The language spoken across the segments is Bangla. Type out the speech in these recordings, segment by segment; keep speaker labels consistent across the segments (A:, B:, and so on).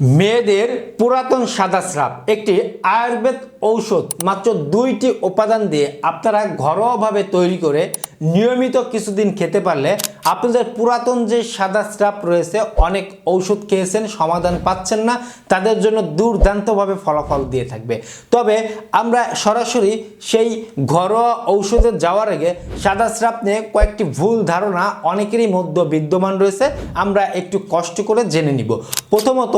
A: মেয়েদের পুরাতন সাদা স্রাব, একটি আয়ুর্বেদ ঔষধ, মাত্র দুইটি উপাদান দিয়ে আপনারা ঘরোয়াভাবে তৈরি করে নিয়মিত কিছুদিন খেতে পারলে আপনাদের পুরাতন যে সাদা স্রাব রয়েছে, অনেক ঔষধ খেয়েছেন, সমাধান পাচ্ছেন না, তাদের জন্য দুর্দান্তভাবে ফলাফল দিয়ে থাকবে। তবে আমরা সরাসরি সেই ঘরোয়া ঔষধে যাওয়ার আগে সাদা স্রাব নিয়ে কয়েকটি ভুল ধারণা অনেকেরই মধ্যে বিদ্যমান রয়েছে, আমরা একটু কষ্ট করে জেনে নিব। প্রথমত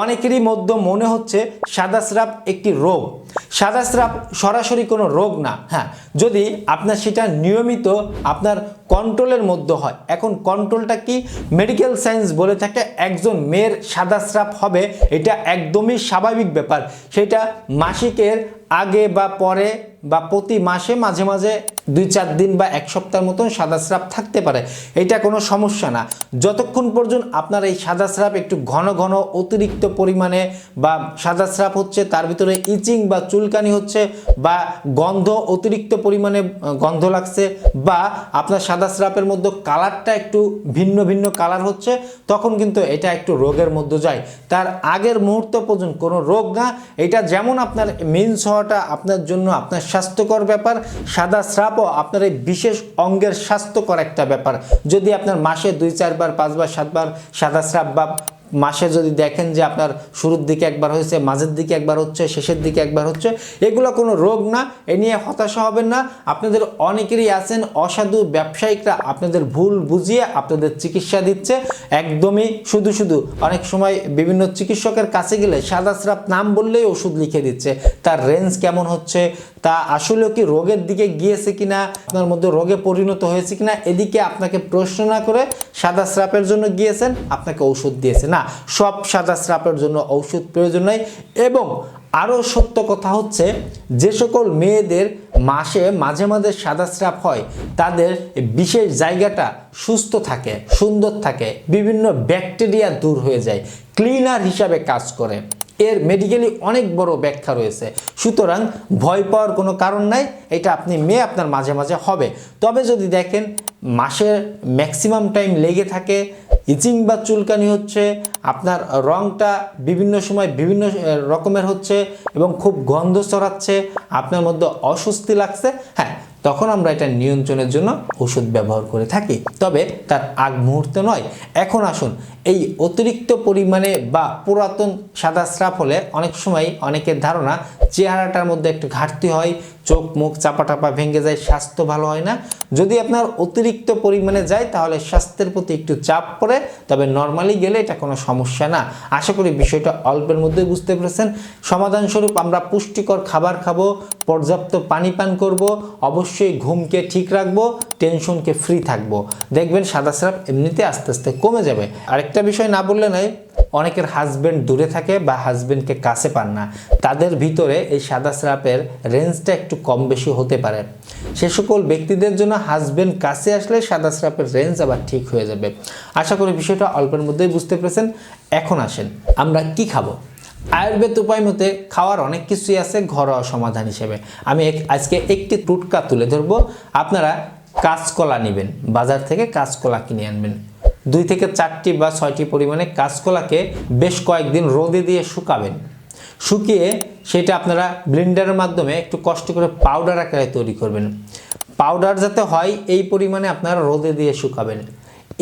A: অনেকেরই মধ্যে মনে হচ্ছে সাদা স্রাব একটি রোগ। সাদা স্রাব সরাসরি কোনো রোগ না হ্যাঁ যদি আপনার সেটা নিয়মিত আপনার কন্ট্রোলের মধ্যে হয়, এখন কন্ট্রোলটা কি? মেডিকেল সায়েন্স বলে থাকে একজন মেয়ের সাদা স্রাব হবে, এটা একদমই স্বাভাবিক ব্যাপার। সেটা মাসিকের আগে বা পরে বা প্রতি মাসে মাঝে মাঝে দুই চার দিন বা এক সপ্তাহের মতন সাদা স্রাব থাকতে পারে, এটা কোনো সমস্যা না। যতক্ষণ পর্যন্ত আপনার এই সাদা স্রাব একটু ঘন ঘন অতিরিক্ত পরিমাণে বা সাদা স্রাব হচ্ছে, তার ভিতরে ইচিং বা চুলকানি হচ্ছে বা গন্ধ অতিরিক্ত পরিমাণে গন্ধ লাগছে বা আপনার সাদা স্রাপের মধ্যে কালারটা একটু ভিন্ন ভিন্ন কালার হচ্ছে, তখন কিন্তু এটা একটু রোগের মধ্যে যায়। তার আগের মুহূর্ত পর্যন্ত কোনো রোগ না, এটা যেমন আপনার মেন্স হওয়াটা আপনার জন্য আপনার স্বাস্থ্যকর ব্যাপার, সাদা স্রাপও আপনার এই বিশেষ অঙ্গের স্বাস্থ্যকর একটা ব্যাপার। যদি আপনার মাসে দুই, চারবার, পাঁচবার, সাতবার সাদা স্রাব বা মাসে যদি দেখেন যে আপনার শুরুর দিকে একবার হয়েছে, মাঝের দিকে একবার হচ্ছে, শেষের দিকে একবার হচ্ছে, এগুলো কোনো রোগ না, এ নিয়ে হতাশা হবেন না। আপনাদের অনেকেরই আছেন অসাধু ব্যবসায়িকরা, আপনাদের ভুল বুঝিয়ে আপনাদের চিকিৎসা দিচ্ছে, একদমই শুধু শুধু। অনেক সময় বিভিন্ন চিকিৎসকের কাছে গেলে সাদা স্রাপ নাম বললেই ওষুধ লিখে দিচ্ছে। তার রেঞ্জ কেমন হচ্ছে, তা আসলেও কি রোগের দিকে গিয়েছে কিনা, আপনার মধ্যে রোগে পরিণত হয়েছে কিনা, এদিকে আপনাকে প্রশ্ন না করে সাদা স্রাপের জন্য গিয়েছেন, আপনাকে ওষুধ দিয়েছে। না সব সাদা স্রাপের জন্য ঔষধ প্রয়োজন নয় এবং আরও সত্য কথা হচ্ছে, যে সকল মেয়েদের মাসে মাঝে মাঝে সাদা স্রাপ হয়, তাদের বিশেষ জায়গাটা সুস্থ থাকে, সুন্দর থাকে, বিভিন্ন ব্যাকটেরিয়া দূর হয়ে যায়, ক্লিনার হিসাবে কাজ করে। এর মেডিকেলি অনেক বড় ব্যাখ্যা রয়েছে। সুতরাং ভয় পাওয়ার কোনো কারণ নাই, এটা আপনি মেয়ে আপনার মাঝে মাঝে হবে। তবে যদি দেখেন মাসের ম্যাক্সিমাম টাইম লেগে থাকে, ইচিং বা চুলকানি হচ্ছে, আপনার রংটা বিভিন্ন সময় বিভিন্ন রকমের হচ্ছে এবং খুব গন্ধ ছড়াচ্ছে, আপনার মধ্যে অস্বস্তি লাগছে হ্যাঁ তখন আমরা এটা নিয়ন্ত্রণের জন্য ওষুধ ব্যবহার করে থাকি। তবে তার আগ মুহূর্তে নয়, এখন আসুন, এই অতিরিক্ত পরিমাণে বা পুরাতন সাদা স্রাপ হলে অনেক সময় অনেকের ধারণা, চেহারাটার মধ্যে একটু ঘাটতি হয় চোখ মুখ চাপা টাপা ভেঙে যায়, স্বাস্থ্য ভালো হয় না। যদি আপনার অতিরিক্ত পরিমাণে যায়, তাহলে স্বাস্থ্যের প্রতি একটু চাপ পড়ে, তবে নর্মালি গেলে এটা কোনো সমস্যা না। আশা করি বিষয়টা অল্পের মধ্যে বুঝতে পেরেছেন। সমাধানস্বরূপ আমরা পুষ্টিকর খাবার খাব, পর্যাপ্ত পানি পান করব, অবশ্যই ঘুমকে ঠিক রাখব টেনশনকে ফ্রি থাকব। দেখবেন সাদা স্রাব এমনিতে আস্তে আস্তে কমে যাবে। আরেকটা বিষয় না বললে নয় অনেকের হাজবেন্ড দূরে থাকে বা হাজবেন্ডকে কাছে পান না। তাদের ভিতরে এই সাদা স্রাপের রেঞ্জটা একটু কম বেশি হতে পারে। সে সকল ব্যক্তিদের জন্য হাজবেন্ড কাছে আসলে সাদা স্রাপের রেঞ্জ আবার ঠিক হয়ে যাবে। আশা করি বিষয়টা অল্পের মধ্যেই বুঝতে পেরেছেন। এখন আসেন, আমরা কি খাব? আয়ুর্বেদ উপায় মতে খাওয়ার অনেক কিছুই আছে ঘরোয়া সমাধান হিসেবে। আমি আজকে একটি টুটকা তুলে ধরবো। আপনারা কাঁচকলা নেবেন, বাজার থেকে কাঁচকলা কিনে আনবেন। দুই থেকে চারটি বা ছয়টি পরিমাণে কাঁচকলাকে বেশ কয়েকদিন রোদে দিয়ে শুকাবেন। শুকিয়ে সেটা আপনারা ব্লেন্ডারের মাধ্যমে একটু কষ্ট করে পাউডার আকারে তৈরি করবেন। পাউডার যাতে হয়, এই পরিমাণে আপনারা রোদে দিয়ে শুকাবেন।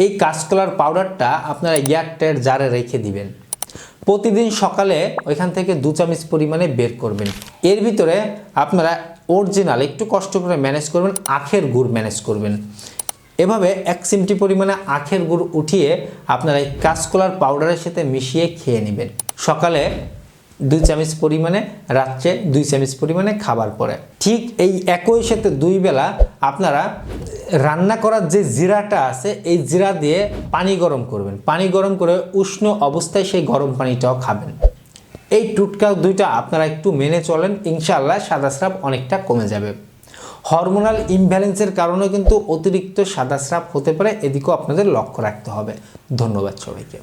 A: এই কাঁচকলার পাউডারটা আপনারা এয়ারটাইট জারে রেখে দিবেন। প্রতিদিন সকালে ওইখান থেকে দু চামচ পরিমাণে বের করবেন। এর ভিতরে আপনারা অরিজিনাল একটু কষ্ট করে ম্যানেজ করবেন, আখের গুড় ম্যানেজ করবেন। এভাবে এক চিমটি পরিমাণে আখের গুড় উঠিয়ে আপনারা এই কাঁচকলার পাউডারের সাথে মিশিয়ে খেয়ে নেবেন। সকালে দুই চামচ পরিমাণে, রাত্রে দুই চামচ পরিমাণে খাবার পরে। ঠিক এই একই সাথে দুই বেলা আপনারা রান্না করার যে জিরাটা আছে, এই জিরা দিয়ে পানি গরম করবেন। পানি গরম করে উষ্ণ অবস্থায় সেই গরম পানিটাও খাবেন। এই টুটকা দুইটা আপনারা একটু মেনে চলেন, ইনশাআল্লাহ সাদা স্রাব অনেকটা কমে যাবে। হরমোনাল ইমব্যালেন্সের কারণে কিন্তু অতিরিক্ত সাদা স্রাব হতে পারে। এদিকেও আপনাদের লক্ষ্য রাখতে হবে। ধন্যবাদ সবাইকে।